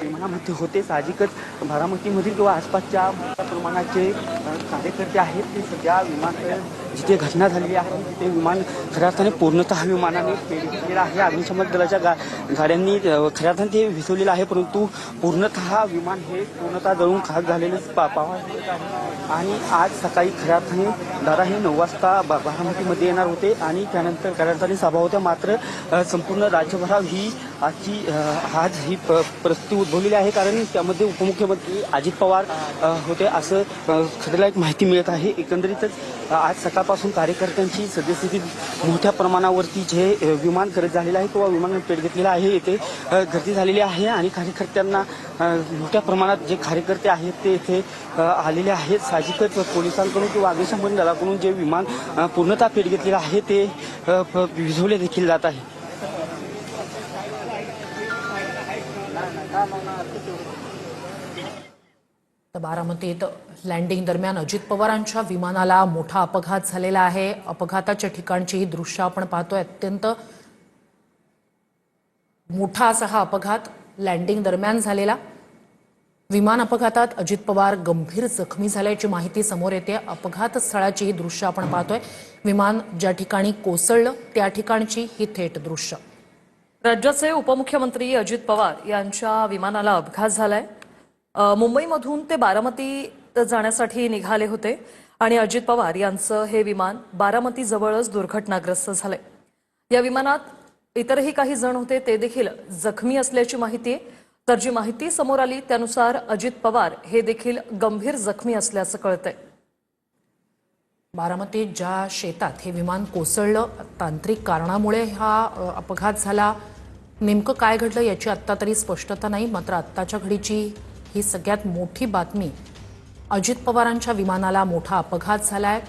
विमानामध्ये होते. साहजिकच बारामतीमधील किंवा आसपासच्या मोठ्या प्रमाणाचे कार्यकर्ते आहेत ते सध्या विमान जिथे घटना झालेली आहे तिथे विमान खऱ्या अर्थाने पूर्णतः विमानाने पेटलेलं आहे. अग्निशमन दलाच्या गा गाड्यांनी खऱ्या अर्थाने ते विसवलेलं आहे परंतु पूर्णतः विमान हे पूर्णतः जळून खाक झालेलं पा पाहावयास आणि आज सकाळी खऱ्या अर्थाने दादा हे नऊ वाजता बा बारामतीमध्ये येणार होते आणि त्यानंतर खऱ्या अर्थाने सभा होत्या. मात्र संपूर्ण राज्यभरा ही आजची आज ही प परिस्थिती उद्भवलेली आहे. कारण त्यामध्ये उपमुख्यमंत्री अजित पवार होते असं खरेला एक माहिती मिळत आहे. एकंदरीतच आज सकाळपासून कार्यकर्त्यांची सद्यस्थिती मोठ्या प्रमाणावरती जे विमान करत झालेलं आहे किंवा विमान पेट घेतलेलं आहे येथे गर्दी झालेली आहे आणि कार्यकर्त्यांना मोठ्या प्रमाणात जे कार्यकर्ते आहेत ते इथे आलेले आहेत. साहजिकच पोलिसांकडून किंवा अग्निशमन दलाकडून जे विमान पूर्णतः पेट घेतलेलं आहे ते प- विझवले देखील जात आहे. तर बारामतीत लँडिंग दरम्यान अजित पवारांच्या विमानाला मोठा अपघात झालेला आहे. अपघाताच्या ठिकाणची ही दृश्य आपण पाहतोय. अत्यंत मोठा असा हा अपघात लँडिंग दरम्यान झालेला. विमान अपघातात अजित पवार गंभीर जखमी झाल्याची माहिती समोर येते. अपघात स्थळाची ही दृश्य आपण पाहतोय. विमान ज्या ठिकाणी कोसळलं त्या ठिकाणची ही थेट दृश्य. राज्याचे उपमुख्यमंत्री अजित पवार यांच्या विमानाला अपघात झालाय. मुंबईमधून ते बारामती जाण्यासाठी निघाले होते आणि अजित पवार यांचं हे विमान बारामती जवळच दुर्घटनाग्रस्त झालंय. या विमानात इतरही काही जण होते ते देखील जखमी असल्याची माहिती आहे. तर जी माहिती समोर आली त्यानुसार अजित पवार हे देखील गंभीर जखमी असल्याचं कळतंय. बारामतीत ज्या शेतात हे विमान कोसळलं तांत्रिक कारणामुळे हा अपघात झाला नेमकं काय घडलं याची आत्ता तरी स्पष्टता नाही मात्र आत्ताच्या घडीची ही सगळ्यात मोठी बातमी. अजित पवारांच्या विमानाला मोठा अपघात झाला आहे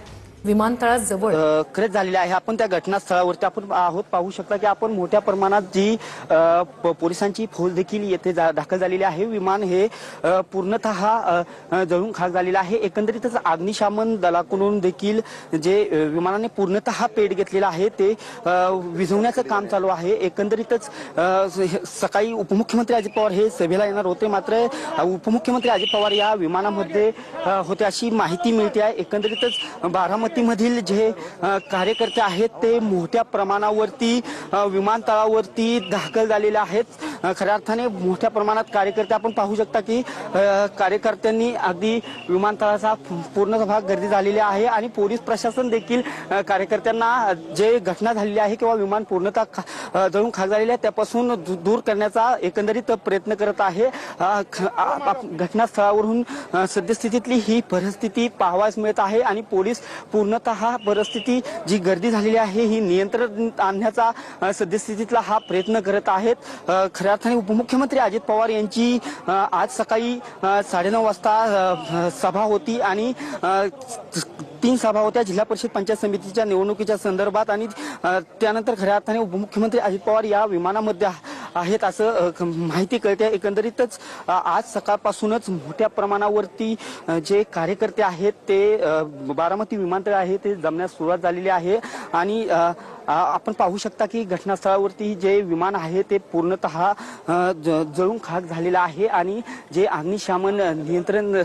विमानतळाजवळ. जवळ खरंच झालेले आहे. आपण त्या घटनास्थळावरती आपण आहोत. पाहू शकता की आपण मोठ्या प्रमाणात जी प- पोलिसांची फौज देखील येथे जा- दाखल झालेली आहे. विमान हे पूर्णतः जळून खाक झालेलं आहे. एकंदरीतच अग्निशामन दलाकडून देखील जे विमानाने पूर्णतः पेट घेतलेला आहे ते विझवण्याचं काम चालू आहे. एकंदरीतच सकाळी उपमुख्यमंत्री अजित पवार हे सभेला येणार होते. मात्र उपमुख्यमंत्री अजित पवार या विमानामध्ये होते अशी माहिती मिळते आहे. एकंदरीतच बारामतीमधील जे कार्यकर्ते आहेत ते मोठ्या प्रमाणावरती विमानतळावरती दाखल झालेले आहेत. खऱ्या अर्थाने मोठ्या प्रमाणात कार्यकर्ते आपण पाहू शकता की कार्यकर्त्यांनी अगदी विमानतळाचा पूर्ण भाग गर्दी झालेली आहे आणि पोलीस प्रशासन देखील कार्यकर्त्यांना जे घटना झालेली आहे किंवा विमान पूर्णतः खा- जळून खाक झालेले आहे त्यापासून दूर करण्याचा एकंदरीत प्रयत्न करत आहे. ख- आप- घटनास्थळावरून सद्यस्थितीतली ही परिस्थिती पाहावयास मिळत आहे आणि पोलीस पूर्णतः परिस्थिती जी गर्दी झालेली आहे ही नियंत्रण आणण्याचा सद्यस्थितीतला हा प्रयत्न करत आहेत. खऱ्या अर्थाने उपमुख्यमंत्री अजित पवार यांची आज सकाळी साडेनऊ वाजता सभा होती आणि तीन सभा होत्या जिल्हा परिषद पंचायत समितीच्या निवडणुकीच्या संदर्भात आणि त्यानंतर खऱ्या अर्थाने उपमुख्यमंत्री अजित पवार या विमानामध्ये आहेत असं माहिती कळते. एकंदरीतच आज सकाळपासूनच मोठ्या प्रमाणावरती जे कार्यकर्ते आहेत ते बारामती विमानतळ आहे ते जमण्यास सुरुवात झालेली आहे. आणि आपण पाहू शकता की घटनास्थळावरती जे विमान आहे ते पूर्णतः ज- जळून खाक झालेलं आहे आणि जे अग्निशामन नियंत्रण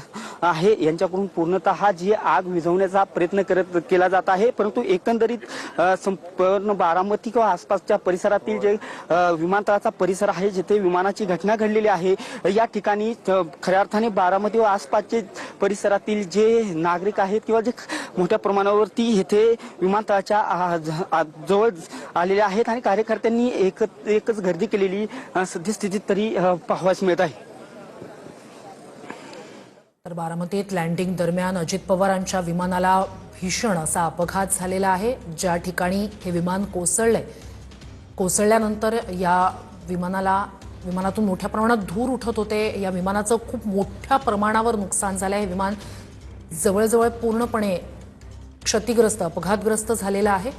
आहे यांच्याकडून पूर्णतः जी आग विझवण्याचा प्रयत्न करत केला जात आहे. परंतु एकंदरीत संपूर्ण बारामती किंवा आसपासच्या परिसरातील जे विमानतळाचा परिसर आहे जिथे विमानाची घटना घडलेली आहे या ठिकाणी खऱ्या अर्थाने बारामती व आसपासचे परिसरातील जे नागरिक आहेत किंवा जे मोठ्या प्रमाणावरती येथे विमानतळाच्या जवळ आलेले आहेत आणि कार्यकर्त्यांनी एक एकच गर्दी केलेली सद्यस्थितीत तरी अ, पाहावयास मिळत आहे. तर बारामतीत लँडिंग दरम्यान अजित पवारांच्या विमानाला भीषण असा अपघात झालेला आहे. ज्या ठिकाणी हे विमान कोसळले कोसळल्यानंतर या विमानाला विमानातून मोठ्या प्रमाणात धूर उठत होते. या विमानाचं खूप मोठ्या प्रमाणावर नुकसान झालं आहे हे विमान जवळजवळ पूर्णपणे क्षतिग्रस्त अपघातग्रस्त झालेलं आहे.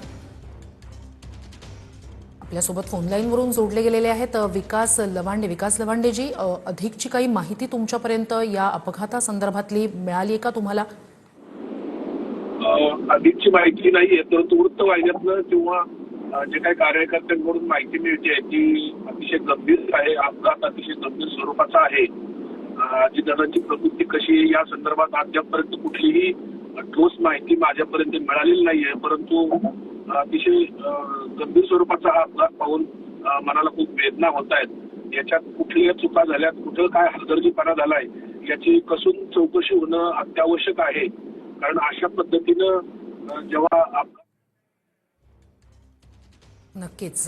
आपल्यासोबत फोनलाईनवरून जोडले गेलेले आहेत विकास लवांडे. विकास लवांडेजी अधिकची काही माहिती तुमच्यापर्यंत या अपघातासंदर्भातली मिळाली आहे का तुम्हाला? अधिकची माहिती नाहीये तर वृत्तवाहिन्यातनं किंवा जे काही कार्यकर्त्यांकडून माहिती मिळते ती अतिशय गंभीर आहे अपघात अतिशय गंभीर स्वरूपाचा आहे. जी अजितदादांची प्रकृती कशी आहे या संदर्भात अद्यापपर्यंत कुठलीही ठोस माहिती माझ्यापर्यंत मिळालेली नाहीये परंतु अतिशय गंभीर स्वरूपाचा हा अपघात पाहून मनाला खूप वेदना होत आहेत. याच्यात कुठल्या चुका झाल्यात कुठं काय हलगर्जीपणा झालाय याची कसून चौकशी होणं अत्यावश्यक आहे. कारण अशा पद्धतीनं जेव्हा नक्कीच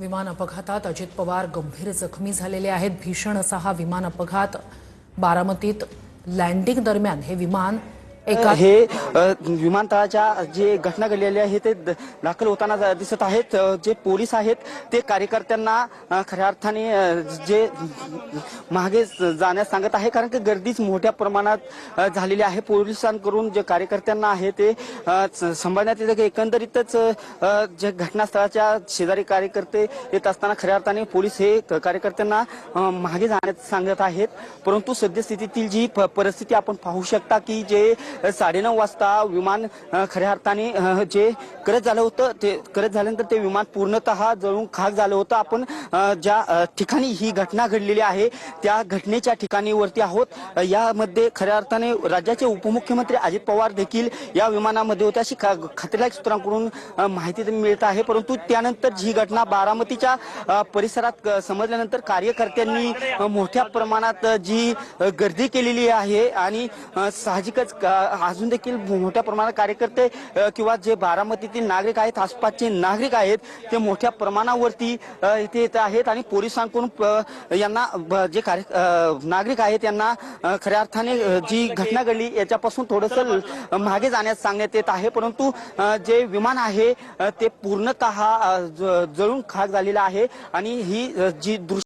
विमान अपघातात अजित पवार गंभीर जखमी झालेले आहेत. भीषण असा हा विमान अपघात बारामतीत लँडिंग दरम्यान हे विमान हे विमानतळाच्या जे घटना घडलेली आहे ते द- दाखल होताना दिसत आहेत. जे पोलीस आहेत ते कार्यकर्त्यांना खऱ्या अर्थाने जे मागे जाण्यास सांगत आहे कारण की गर्दीच मोठ्या प्रमाणात झालेली आहे. पोलिसांकडून जे कार्यकर्त्यांना आहे ते अ, स- सांभाळण्यात की एकंदरीतच जे घटनास्थळाच्या शेजारी कार्यकर्ते येत असताना खऱ्या अर्थाने पोलीस हे कार्यकर्त्यांना मागे जाण्यास सांगत आहेत. परंतु सद्यस्थितीतील जी प- परिस्थिती आपण पाहू शकता की जे साडेनऊ वाजता विमान खऱ्या अर्थाने जे करत झालं होतं ते करत झाल्यानंतर ते विमान पूर्णतः जळून खाक झालं होतं. आपण ज्या ठिकाणी ही घटना घडलेली आहे त्या घटनेच्या ठिकाणी वरती आहोत यामध्ये खऱ्या अर्थाने राज्याचे उपमुख्यमंत्री अजित पवार देखील या विमानामध्ये होते. अशी खात्रीलायक सूत्रांकडून माहिती मिळत आहे. परंतु त्यानंतर जी घटना बारामतीच्या परिसरात समजल्यानंतर कार्यकर्त्यांनी मोठ्या प्रमाणात जी गर्दी केलेली आहे आणि साहजिकच अजून देखील मोठ्या प्रमाणात कार्यकर्ते किंवा जे बारामतीतील नागरिक आहेत आसपासचे नागरिक आहेत ते मोठ्या प्रमाणावरती इथे येत आहेत आणि पोलिसांकडून यांना जे कार्य नागरिक आहेत यांना खऱ्या अर्थाने जी घटना घडली याच्यापासून थोडस मागे जाण्यास सांगण्यात येत आहे. परंतु जे विमान आहे ते पूर्णतः जळून खाक झालेलं आहे आणि ही जी दृश्य